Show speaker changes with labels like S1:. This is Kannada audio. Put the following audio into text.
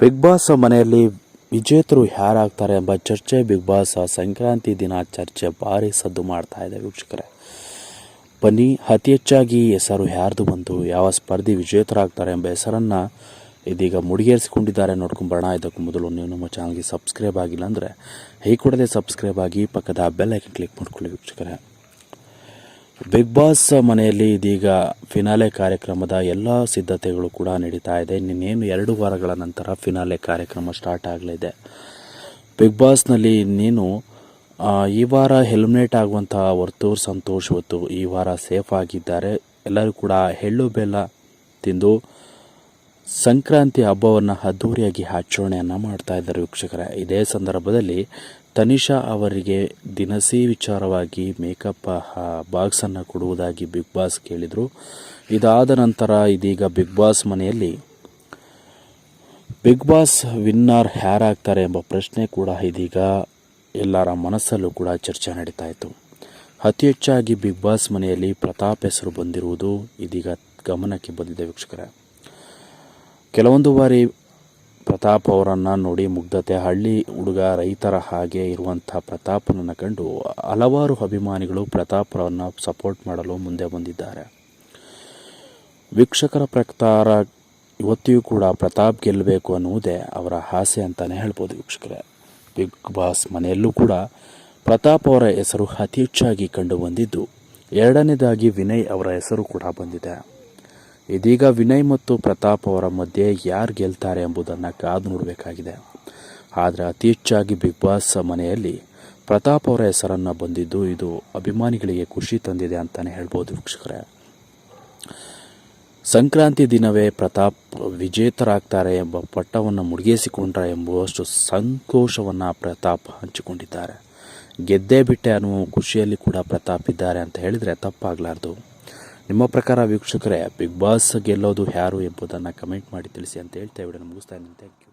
S1: ಬಿಗ್ ಬಾಸ್ ಮನೆಯಲ್ಲಿ ವಿಜೇತರು ಯಾರಾಗ್ತಾರೆ ಎಂಬ ಚರ್ಚೆ ಬಿಗ್ ಬಾಸ್ ಸಂಕ್ರಾಂತಿ ದಿನ ಚರ್ಚೆ ಭಾರಿ ಸದ್ದು ಮಾಡ್ತಾ ಇದೆ ವೀಕ್ಷಕರೇ. ಬನ್ನಿ, ಅತಿ ಹೆಚ್ಚಾಗಿ ಹೆಸರು ಯಾರ್ದು ಬಂತು, ಯಾವ ಸ್ಪರ್ಧಿ ವಿಜೇತರಾಗ್ತಾರೆ ಎಂಬ ಹೆಸರನ್ನು ಇದೀಗ ಮುಡಿಗೇರಿಸಿಕೊಂಡಿದ್ದಾರೆ. ನೋಡ್ಕೊಂಬರೋಣ, ಇದಕ್ಕೂ ಮೊದಲು ನೀವು ನಮ್ಮ ಚಾನಲ್ಗೆ ಸಬ್ಸ್ಕ್ರೈಬ್ ಆಗಿಲ್ಲ ಅಂದರೆ, ಈ ಸಬ್ಸ್ಕ್ರೈಬ್ ಆಗಿ ಪಕ್ಕದ ಬೆಲ್ ಐಕನ್ ಕ್ಲಿಕ್ ಮಾಡ್ಕೊಳ್ಳಿ ವೀಕ್ಷಕರೇ. ಬಿಗ್ ಬಾಸ್ ಮನೆಯಲ್ಲಿ ಇದೀಗ ಫಿನಾಲೆ ಕಾರ್ಯಕ್ರಮದ ಎಲ್ಲ ಸಿದ್ಧತೆಗಳು ಕೂಡ ನಡೀತಾ ಇದೆ. ಇನ್ನೇನು ಎರಡು ವಾರಗಳ ನಂತರ ಫಿನಾಲೆ ಕಾರ್ಯಕ್ರಮ ಸ್ಟಾರ್ಟ್ ಆಗಲಿದೆ. ಬಿಗ್ ಬಾಸ್ನಲ್ಲಿ ನೀನು ಈ ವಾರ ಹೆಲ್ಮೆಟ್ ಆಗುವಂತಹ ವರ್ತೂರ್ ಸಂತೋಷ್ ಹೊತ್ತು ಈ ವಾರ ಸೇಫ್ ಆಗಿದ್ದಾರೆ. ಎಲ್ಲರೂ ಕೂಡ ಎಳ್ಳು ಬೆಲ್ಲ ತಿಂದು ಸಂಕ್ರಾಂತಿ ಹಬ್ಬವನ್ನು ಅದ್ದೂರಿಯಾಗಿ ಆಚರಣೆಯನ್ನು ಮಾಡ್ತಾ ಇದ್ದಾರೆ ವೀಕ್ಷಕರೇ. ಇದೇ ಸಂದರ್ಭದಲ್ಲಿ ತನಿಷಾ ಅವರಿಗೆ ದಿನಸಿ ವಿಚಾರವಾಗಿ ಮೇಕಪ್ ಬಾಕ್ಸನ್ನು ಕೊಡುವುದಾಗಿ ಬಿಗ್ ಬಾಸ್ ಕೇಳಿದರು. ಇದಾದ ನಂತರ ಇದೀಗ ಬಿಗ್ ಬಾಸ್ ಮನೆಯಲ್ಲಿ ಬಿಗ್ ಬಾಸ್ ವಿನ್ನರ್ ಯಾರಾಗ್ತಾರೆ ಎಂಬ ಪ್ರಶ್ನೆ ಕೂಡ ಇದೀಗ ಎಲ್ಲರ ಮನಸ್ಸಲ್ಲೂ ಕೂಡ ಚರ್ಚೆ ನಡೀತಾ ಇತ್ತು. ಅತಿ ಹೆಚ್ಚಾಗಿ ಬಿಗ್ ಬಾಸ್ ಮನೆಯಲ್ಲಿ ಪ್ರತಾಪ್ ಹೆಸರು ಬಂದಿರುವುದು ಇದೀಗ ಗಮನಕ್ಕೆ ಬಂದಿದೆ ವೀಕ್ಷಕರೇ. ಕೆಲವೊಂದು ಬಾರಿ ಪ್ರತಾಪ್ ಅವರನ್ನು ನೋಡಿ ಮುಗ್ಧತೆ. ಹಳ್ಳಿ ಹುಡುಗ ರೈತರ ಹಾಗೆ ಇರುವಂಥ ಪ್ರತಾಪನನ್ನು ಕಂಡು ಹಲವಾರು ಅಭಿಮಾನಿಗಳು ಪ್ರತಾಪ್ರವನ್ನು ಸಪೋರ್ಟ್ ಮಾಡಲು ಮುಂದೆ ಬಂದಿದ್ದಾರೆ. ವೀಕ್ಷಕರ ಪ್ರಕಾರ ಇವತ್ತಿಯೂ ಕೂಡ ಪ್ರತಾಪ್ ಗೆಲ್ಲಬೇಕು ಅನ್ನುವುದೇ ಅವರ ಆಸೆ ಅಂತಲೇ ಹೇಳ್ಬೋದು ವೀಕ್ಷಕರೇ. ಬಿಗ್ ಬಾಸ್ ಮನೆಯಲ್ಲೂ ಕೂಡ ಪ್ರತಾಪ್ ಅವರ ಹೆಸರು ಅತಿ ಹೆಚ್ಚಾಗಿ ಕಂಡು ಬಂದಿದ್ದು, ಎರಡನೇದಾಗಿ ವಿನಯ್ ಅವರ ಹೆಸರು ಕೂಡ ಬಂದಿದೆ. ಇದೀಗ ವಿನಯ್ ಮತ್ತು ಪ್ರತಾಪ್ ಅವರ ಮಧ್ಯೆ ಯಾರು ಗೆಲ್ತಾರೆ ಎಂಬುದನ್ನು ಕಾದು ನೋಡಬೇಕಾಗಿದೆ. ಆದರೆ ಅತಿ ಹೆಚ್ಚಾಗಿ ಬಿಗ್ ಬಾಸ್ ಮನೆಯಲ್ಲಿ ಪ್ರತಾಪ್ ಅವರ ಹೆಸರನ್ನು ಬಂದಿದ್ದು ಇದು ಅಭಿಮಾನಿಗಳಿಗೆ ಖುಷಿ ತಂದಿದೆ ಅಂತಲೇ ಹೇಳ್ಬೋದು ವೀಕ್ಷಕರೇ. ಸಂಕ್ರಾಂತಿ ದಿನವೇ ಪ್ರತಾಪ್ ವಿಜೇತರಾಗ್ತಾರೆ ಎಂಬ ಪಟ್ಟವನ್ನು ಮುಡಿಗೇಸಿಕೊಂಡ್ರ ಎಂಬುವಷ್ಟು ಸಂತೋಷವನ್ನು ಪ್ರತಾಪ್ ಹಂಚಿಕೊಂಡಿದ್ದಾರೆ. ಗೆದ್ದೇ ಬಿಟ್ಟೆ ಅನ್ನುವ ಖುಷಿಯಲ್ಲಿ ಕೂಡ ಪ್ರತಾಪ್ ಇದ್ದಾರೆ ಅಂತ ಹೇಳಿದರೆ ತಪ್ಪಾಗಲಾರ್ದು. ನಿಮ್ಮ ಪ್ರಕಾರ ವೀಕ್ಷಕರೇ ಬಿಗ್ ಬಾಸ್ ಗೆಲ್ಲೋದು ಯಾರು ಎಂಬುದನ್ನು ಕಮೆಂಟ್ ಮಾಡಿ ತಿಳಿಸಿ ಅಂತ ಹೇಳ್ತಾ ವಿಡಿಯೋನ ಮುಗಿಸ್ತಾ ಇದ್ದೀನಿ. Thank you